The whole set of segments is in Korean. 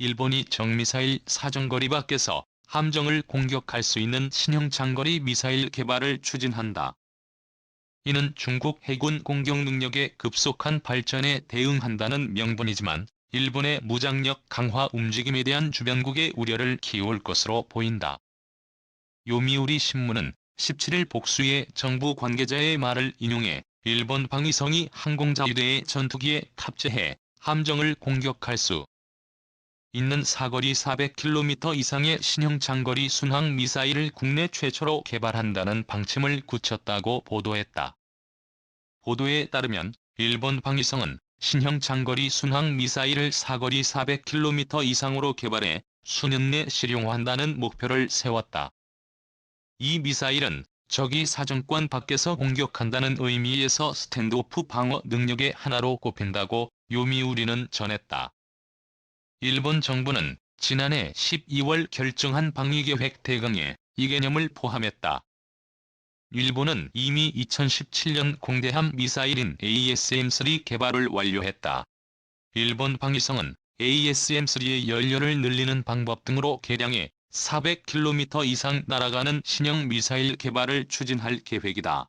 일본이 정미사일 사정거리 밖에서 함정을 공격할 수 있는 신형 장거리 미사일 개발을 추진한다. 이는 중국 해군 공격 능력의 급속한 발전에 대응한다는 명분이지만 일본의 무장력 강화 움직임에 대한 주변국의 우려를 키울 것으로 보인다. 요미우리 신문은 17일 복수의 정부 관계자의 말을 인용해 일본 방위성이 항공자위대의 전투기에 탑재해 함정을 공격할 수 있는 사거리 400km 이상의 신형 장거리 순항 미사일을 국내 최초로 개발한다는 방침을 굳혔다고 보도했다. 보도에 따르면 일본 방위성은 신형 장거리 순항 미사일을 사거리 400km 이상으로 개발해 수년 내 실용화한다는 목표를 세웠다. 이 미사일은 적이 사정권 밖에서 공격한다는 의미에서 스탠드오프 방어 능력의 하나로 꼽힌다고 요미우리는 전했다. 일본 정부는 지난해 12월 결정한 방위계획 대강에 이 개념을 포함했다. 일본은 이미 2017년 공대함 미사일인 ASM-3 개발을 완료했다. 일본 방위성은 ASM-3의 연료를 늘리는 방법 등으로 개량해 400km 이상 날아가는 신형 미사일 개발을 추진할 계획이다.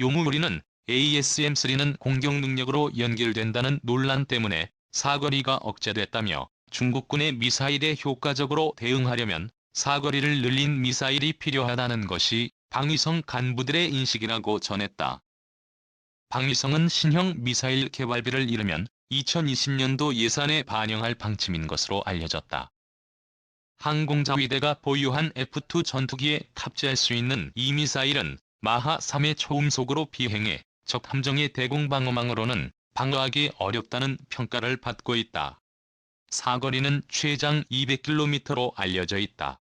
요무우리는 ASM-3는 공격 능력으로 연결된다는 논란 때문에 사거리가 억제됐다며 중국군의 미사일에 효과적으로 대응하려면 사거리를 늘린 미사일이 필요하다는 것이 방위성 간부들의 인식이라고 전했다. 방위성은 신형 미사일 개발비를 이르면 2020년도 예산에 반영할 방침인 것으로 알려졌다. 항공자위대가 보유한 F-2 전투기에 탑재할 수 있는 이 미사일은 마하 3의 초음속으로 비행해 적 함정의 대공방어망으로는 방어하기 어렵다는 평가를 받고 있다. 사거리는 최장 200km로 알려져 있다.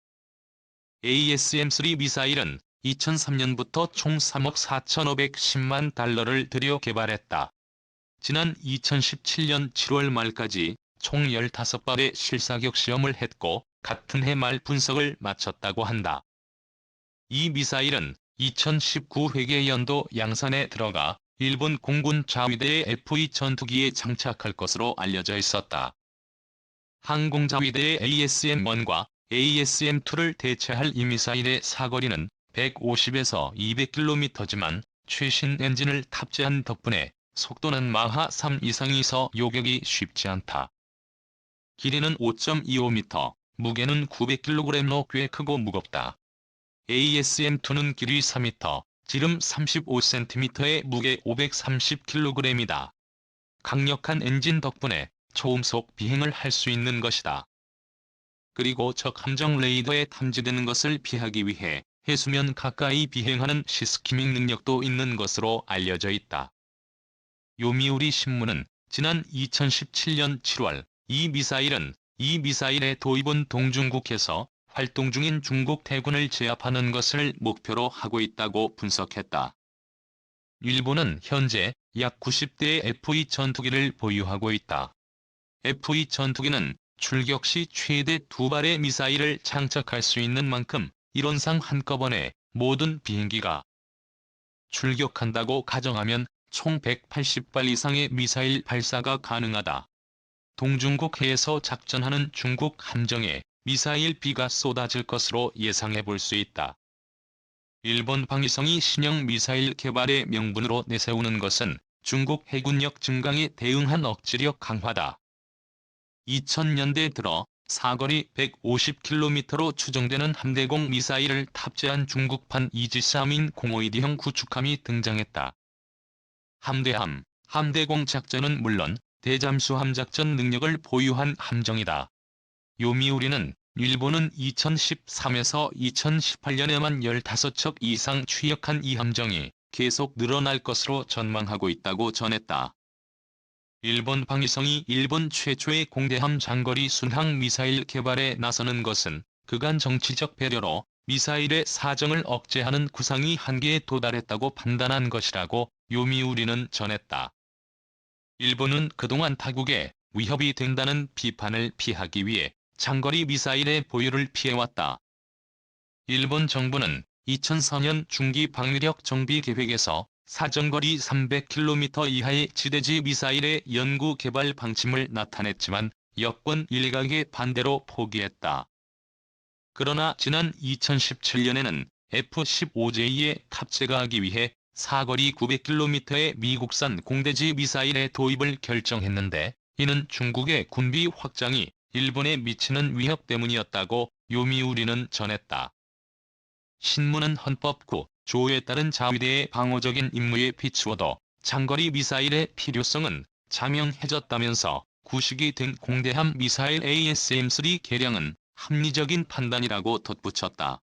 ASM-3 미사일은 2003년부터 총 3억 4,510만 달러를 들여 개발했다. 지난 2017년 7월 말까지 총 15발의 실사격 시험을 했고 같은 해 말 분석을 마쳤다고 한다. 이 미사일은 2019 회계 연도 양산에 들어가 일본 공군 자위대의 F-2 전투기에 장착할 것으로 알려져 있었다. 항공자위대의 ASM-1과 ASM-2를 대체할 이 미사일의 사거리는 150에서 200km지만 최신 엔진을 탑재한 덕분에 속도는 마하 3 이상이서 요격이 쉽지 않다. 길이는 5.25m, 무게는 900kg로 꽤 크고 무겁다. ASM-2는 길이 3m, 지름 35cm에 무게 530kg이다. 강력한 엔진 덕분에 초음속 비행을 할 수 있는 것이다. 그리고 적 함정 레이더에 탐지되는 것을 피하기 위해 해수면 가까이 비행하는 시스키밍 능력도 있는 것으로 알려져 있다. 요미우리 신문은 지난 2017년 7월 이 미사일은 이 미사일의 도입은 동중국해서 활동 중인 중국 대군을 제압하는 것을 목표로 하고 있다고 분석했다. 일본은 현재 약 90대의 F-2 전투기를 보유하고 있다. F-2 전투기는 출격 시 최대 두 발의 미사일을 장착할 수 있는 만큼 이론상 한꺼번에 모든 비행기가 출격한다고 가정하면 총 180발 이상의 미사일 발사가 가능하다. 동중국 해에서 작전하는 중국 함정에 미사일 비가 쏟아질 것으로 예상해 볼 수 있다. 일본 방위성이 신형 미사일 개발의 명분으로 내세우는 것은 중국 해군력 증강에 대응한 억지력 강화다. 2000년대 들어 사거리 150km로 추정되는 함대공 미사일을 탑재한 중국판 이지사민 052D형 구축함이 등장했다. 함대함, 함대공 작전은 물론 대잠수함 작전 능력을 보유한 함정이다. 요미우리는 일본은 2013에서 2018년에만 15척 이상 취역한 이 함정이 계속 늘어날 것으로 전망하고 있다고 전했다. 일본 방위성이 일본 최초의 공대함 장거리 순항 미사일 개발에 나서는 것은 그간 정치적 배려로 미사일의 사정을 억제하는 구상이 한계에 도달했다고 판단한 것이라고 요미우리는 전했다. 일본은 그동안 타국에 위협이 된다는 비판을 피하기 위해 장거리 미사일의 보유를 피해왔다. 일본 정부는 2004년 중기 방위력 정비 계획에서 사정거리 300km 이하의 지대지 미사일의 연구 개발 방침을 나타냈지만 여권 일각의 반대로 포기했다. 그러나 지난 2017년에는 F-15J에 탑재가 하기 위해 사거리 900km의 미국산 공대지 미사일의 도입을 결정했는데 이는 중국의 군비 확장이 일본에 미치는 위협 때문이었다고 요미우리는 전했다. 신문은 헌법 9 조에 따른 자위대의 방어적인 임무에 비추어도 장거리 미사일의 필요성은 자명해졌다면서 구식이 된 공대함 미사일 ASM-3 개량은 합리적인 판단이라고 덧붙였다.